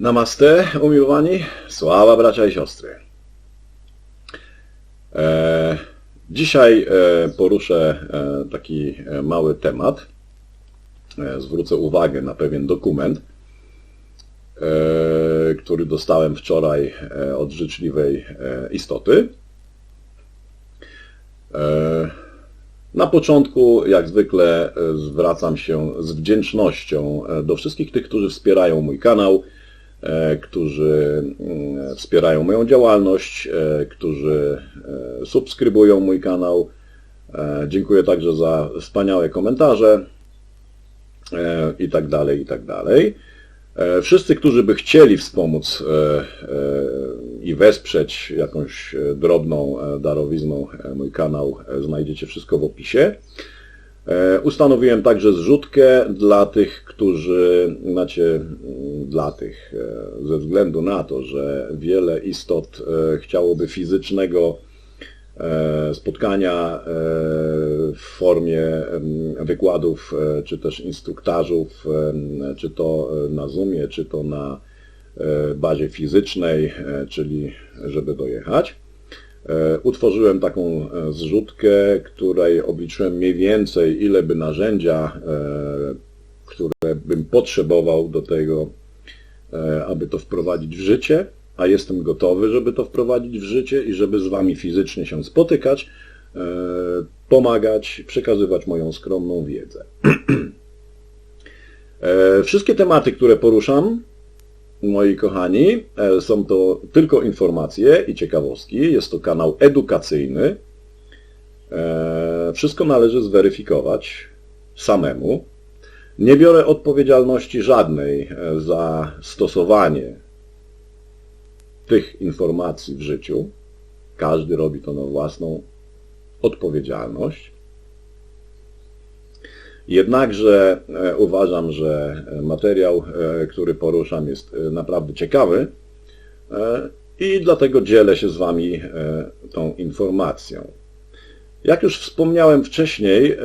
Namaste, umiłowani, sława bracia i siostry. E, dzisiaj e, poruszę e, taki e, mały temat. E, zwrócę uwagę na pewien dokument, e, który dostałem wczoraj e, od życzliwej e, istoty. E, na początku, jak zwykle, e, zwracam się z wdzięcznością e, do wszystkich tych, którzy wspierają mój kanał, którzy mm, wspierają moją działalność, e, którzy e, subskrybują mój kanał. E, Dziękuję także za wspaniałe komentarze e, i tak dalej, i tak dalej. E, Wszyscy, którzy by chcieli wspomóc e, e, i wesprzeć jakąś e, drobną e, darowizną e, mój kanał, e, znajdziecie wszystko w opisie. E, Ustanowiłem także zrzutkę dla tych, którzy, znacie, mm, dla tych, e, ze względu na to, że wiele istot e, chciałoby fizycznego e, spotkania w formie wykładów, czy też instruktażów, czy to na Zoomie, czy to na bazie fizycznej, czyli żeby dojechać. Utworzyłem taką zrzutkę, której obliczyłem mniej więcej, ile by narzędzia, które bym potrzebował do tego, aby to wprowadzić w życie, a jestem gotowy, żeby to wprowadzić w życie i żeby z Wami fizycznie się spotykać, e, pomagać, przekazywać moją skromną wiedzę. E, Wszystkie tematy, które poruszam, moi kochani, e, są to tylko informacje i ciekawostki. Jest to kanał edukacyjny. E, Wszystko należy zweryfikować samemu. Nie biorę odpowiedzialności żadnej e, za stosowanie tych informacji w życiu. Każdy robi to na własną odpowiedzialność. Jednakże e, uważam, że e, materiał, który poruszam, jest naprawdę ciekawy i dlatego dzielę się z Wami tą informacją. Jak już wspomniałem wcześniej, e,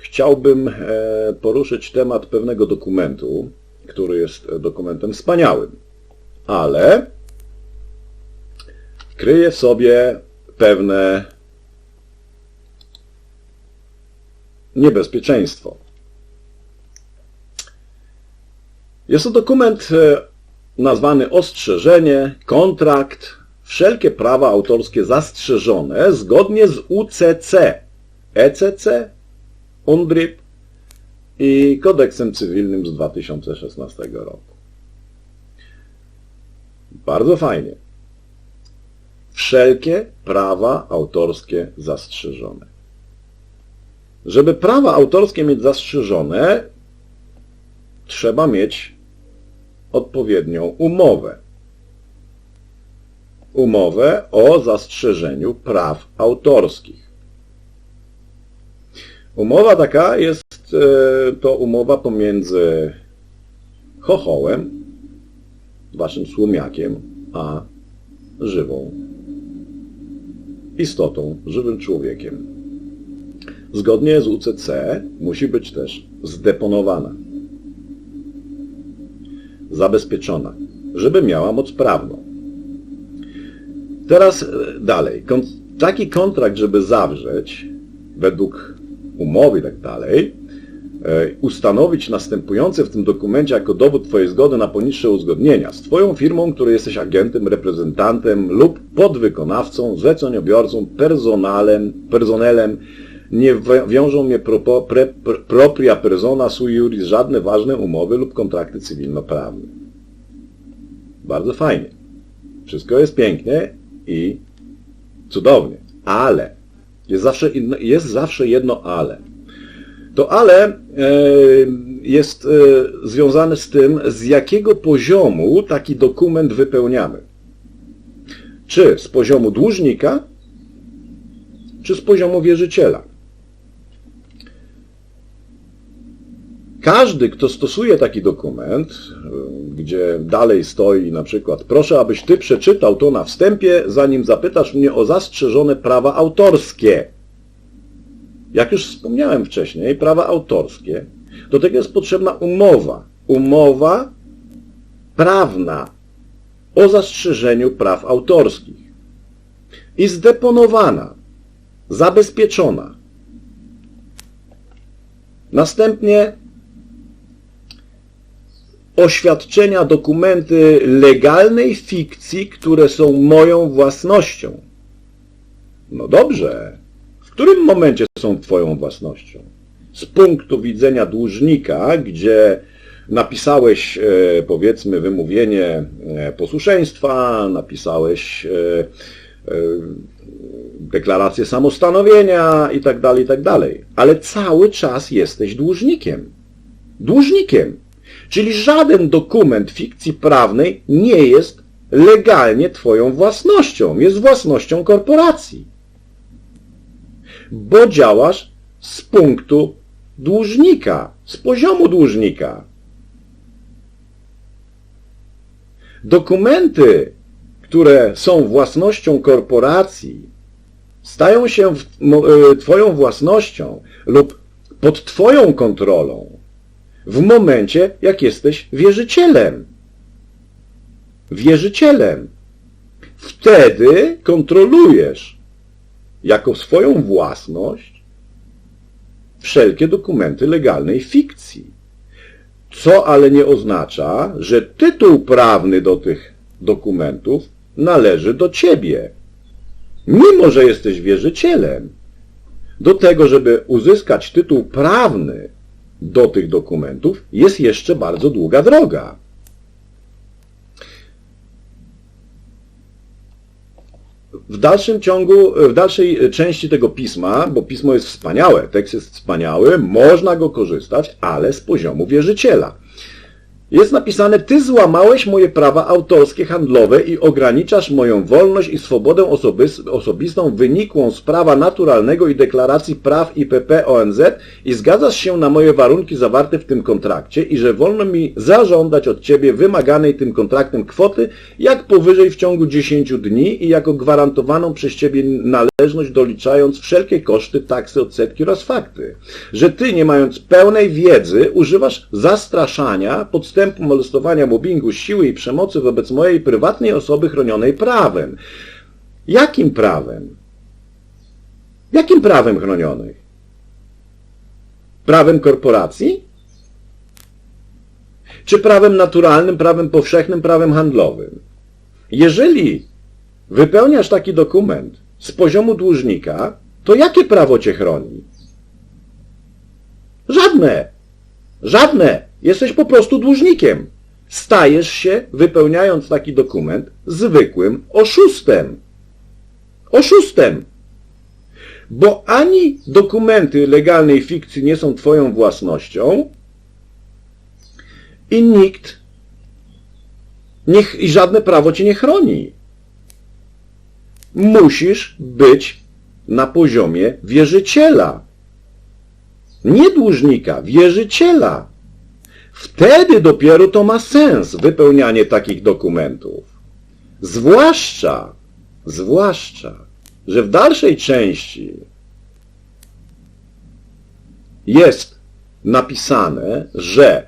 chciałbym e, poruszyć temat pewnego dokumentu, który jest e, dokumentem wspaniałym, ale kryje sobie pewne niebezpieczeństwo. Jest to dokument nazwany ostrzeżenie, kontrakt, wszelkie prawa autorskie zastrzeżone zgodnie z UCC, ECC, UNDRIP i kodeksem cywilnym z 2016 roku. Bardzo fajnie. Wszelkie prawa autorskie zastrzeżone. Żeby prawa autorskie mieć zastrzeżone, trzeba mieć odpowiednią umowę. Umowę o zastrzeżeniu praw autorskich. Umowa taka jest e, to umowa pomiędzy chochołem, waszym słomiakiem, a żywą istotą, żywym człowiekiem. Zgodnie z UCC musi być też zdeponowana, zabezpieczona, żeby miała moc prawną. Teraz e, dalej. Taki kontrakt, żeby zawrzeć, według umowy i tak dalej, e, ustanowić następujące w tym dokumencie jako dowód Twojej zgody na poniższe uzgodnienia z Twoją firmą, której jesteś agentem, reprezentantem lub podwykonawcą, zleceniobiorcą, personalem, personelem, nie wi- wiążą mnie propo, pre, pr, propria persona sui juris żadne ważne umowy lub kontrakty cywilnoprawne. Bardzo fajnie. Wszystko jest pięknie i cudownie. Ale jest zawsze, inno, jest zawsze jedno ale. To ale e, jest e, związane z tym, z jakiego poziomu taki dokument wypełniamy. Czy z poziomu dłużnika, czy z poziomu wierzyciela. Każdy, kto stosuje taki dokument, gdzie dalej stoi na przykład, proszę, abyś ty przeczytał to na wstępie, zanim zapytasz mnie o zastrzeżone prawa autorskie. Jak już wspomniałem wcześniej, prawa autorskie, do tego jest potrzebna umowa. Umowa prawna, o zastrzeżeniu praw autorskich i zdeponowana, zabezpieczona. Następnie oświadczenia, dokumenty legalnej fikcji, które są moją własnością. No dobrze, w którym momencie są Twoją własnością? Z punktu widzenia dłużnika, gdzie napisałeś, e, powiedzmy, wymówienie e, posłuszeństwa, napisałeś e, deklarację samostanowienia i tak dalej, i tak dalej. Ale cały czas jesteś dłużnikiem. Dłużnikiem. Czyli żaden dokument fikcji prawnej nie jest legalnie Twoją własnością. Jest własnością korporacji. Bo działasz z punktu dłużnika, z poziomu dłużnika. Dokumenty, które są własnością korporacji, stają się e, Twoją własnością lub pod Twoją kontrolą w momencie, jak jesteś wierzycielem. Wierzycielem. Wtedy kontrolujesz jako swoją własność wszelkie dokumenty legalnej fikcji. Co ale nie oznacza, że tytuł prawny do tych dokumentów należy do ciebie. Mimo, że jesteś wierzycielem, do tego, żeby uzyskać tytuł prawny do tych dokumentów, jest jeszcze bardzo długa droga. W dalszym ciągu, w dalszej części tego pisma, bo pismo jest wspaniałe, tekst jest wspaniały, można go korzystać, ale z poziomu wierzyciela. Jest napisane, ty złamałeś moje prawa autorskie handlowe i ograniczasz moją wolność i swobodę osobistą wynikłą z prawa naturalnego i deklaracji praw IPP ONZ i zgadzasz się na moje warunki zawarte w tym kontrakcie i że wolno mi zażądać od ciebie wymaganej tym kontraktem kwoty jak powyżej w ciągu 10 dni i jako gwarantowaną przez ciebie należność doliczając wszelkie koszty, taksy, odsetki oraz fakty. Że ty, nie mając pełnej wiedzy, używasz zastraszania, podstępu molestowania, mobbingu, siły i przemocy wobec mojej prywatnej osoby chronionej prawem. Jakim prawem? Jakim prawem chronionych? Prawem korporacji? Czy prawem naturalnym, prawem powszechnym, prawem handlowym? Jeżeli wypełniasz taki dokument z poziomu dłużnika, to jakie prawo cię chroni? Żadne. Żadne. Jesteś po prostu dłużnikiem. Stajesz się, wypełniając taki dokument, zwykłym oszustem. Oszustem. Bo ani dokumenty legalnej fikcji nie są Twoją własnością i nikt niech, i żadne prawo Cię nie chroni. Musisz być na poziomie wierzyciela. Nie dłużnika, wierzyciela. Wtedy dopiero to ma sens, wypełnianie takich dokumentów. Zwłaszcza, zwłaszcza, że w dalszej części jest napisane, że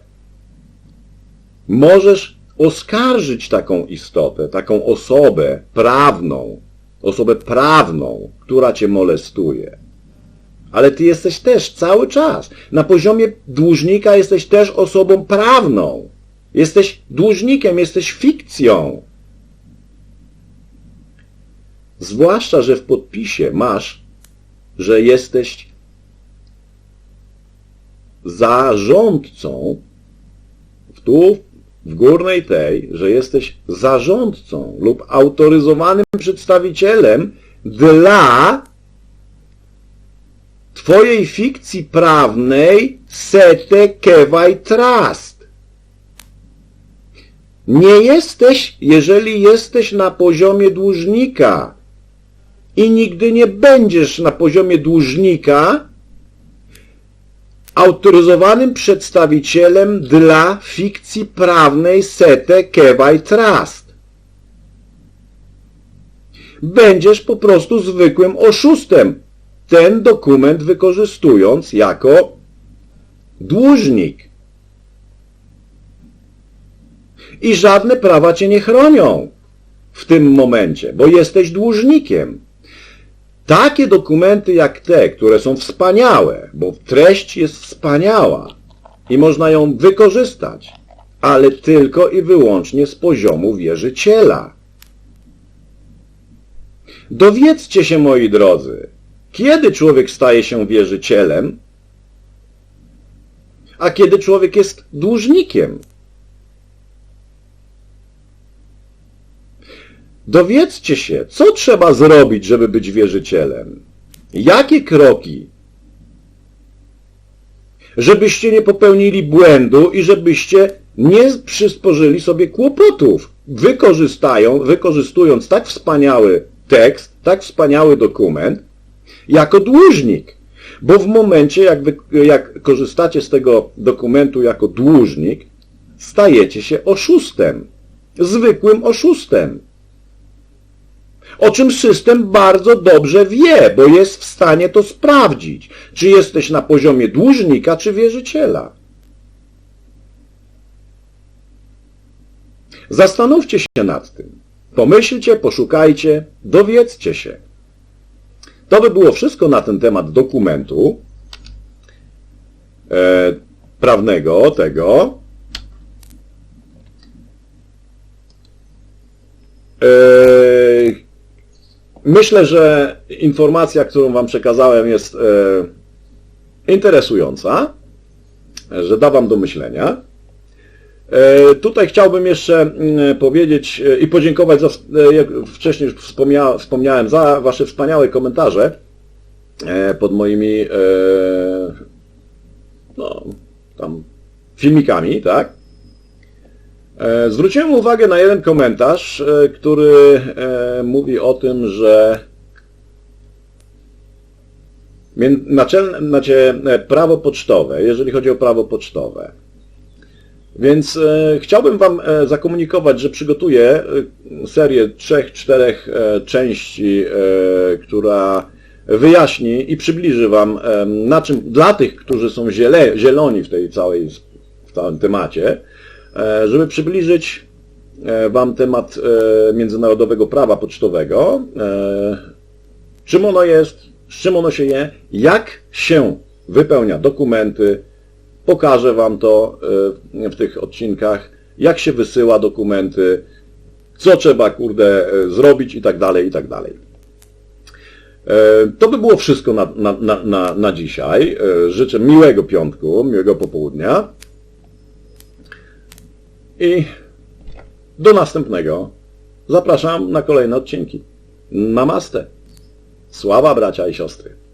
możesz oskarżyć taką istotę, taką osobę prawną, osobę prawną, która cię molestuje ale ty jesteś też cały czas. Na poziomie dłużnika jesteś też osobą prawną. Jesteś dłużnikiem, jesteś fikcją. Zwłaszcza, że w podpisie masz, że jesteś zarządcą, tu w górnej tej, że jesteś zarządcą lub autoryzowanym przedstawicielem dla Twojej fikcji prawnej Sete Kewaj Trust. Nie jesteś, jeżeli jesteś na poziomie dłużnika i nigdy nie będziesz na poziomie dłużnika autoryzowanym przedstawicielem dla fikcji prawnej Sete Kewaj Trust. Będziesz po prostu zwykłym oszustem, ten dokument wykorzystując jako dłużnik. I żadne prawa cię nie chronią. w tym momencie, bo jesteś dłużnikiem. Takie dokumenty jak te, które są wspaniałe, bo treść jest wspaniała i można ją wykorzystać, ale tylko i wyłącznie z poziomu wierzyciela. Dowiedzcie się, moi drodzy, kiedy człowiek staje się wierzycielem, a kiedy człowiek jest dłużnikiem. Dowiedzcie się, co trzeba zrobić, żeby być wierzycielem. Jakie kroki? Żebyście nie popełnili błędu i żebyście nie przysporzyli sobie kłopotów, wykorzystają, wykorzystując tak wspaniały tekst, tak wspaniały dokument, jako dłużnik. Bo w momencie, jak, wy, jak korzystacie z tego dokumentu jako dłużnik, stajecie się oszustem. Zwykłym oszustem. O czym system bardzo dobrze wie, bo jest w stanie to sprawdzić, czy jesteś na poziomie dłużnika, czy wierzyciela. Zastanówcie się nad tym. Pomyślcie, poszukajcie, dowiedzcie się. To by było wszystko na ten temat dokumentu e, prawnego tego. E, myślę, że informacja, którą Wam przekazałem jest e, interesująca, że da Wam do myślenia. E, Tutaj chciałbym jeszcze mm, powiedzieć e, i podziękować za, e, jak wcześniej już wspomnia, wspomniałem, za Wasze wspaniałe komentarze e, pod moimi e, no, tam filmikami, tak? E, Zwróciłem uwagę na jeden komentarz, e, który e, mówi o tym, że naczelne, znaczy, e, prawo pocztowe, jeżeli chodzi o prawo pocztowe, więc e, chciałbym Wam e, zakomunikować, że przygotuję e, serię trzech, czterech części, która wyjaśni i przybliży Wam, na czym dla tych, którzy są ziele, zieloni w tej całej, w całym temacie, żeby przybliżyć Wam temat międzynarodowego prawa pocztowego, czym ono jest, z czym ono się je, jak się wypełnia dokumenty, Pokażę Wam to e, w tych odcinkach, jak się wysyła dokumenty, co trzeba, kurde, e, zrobić i tak dalej, i tak dalej. E, To by było wszystko na, na, na, na, dzisiaj. Życzę miłego piątku, miłego popołudnia i do następnego. Zapraszam na kolejne odcinki. Namaste. Sława bracia i siostry.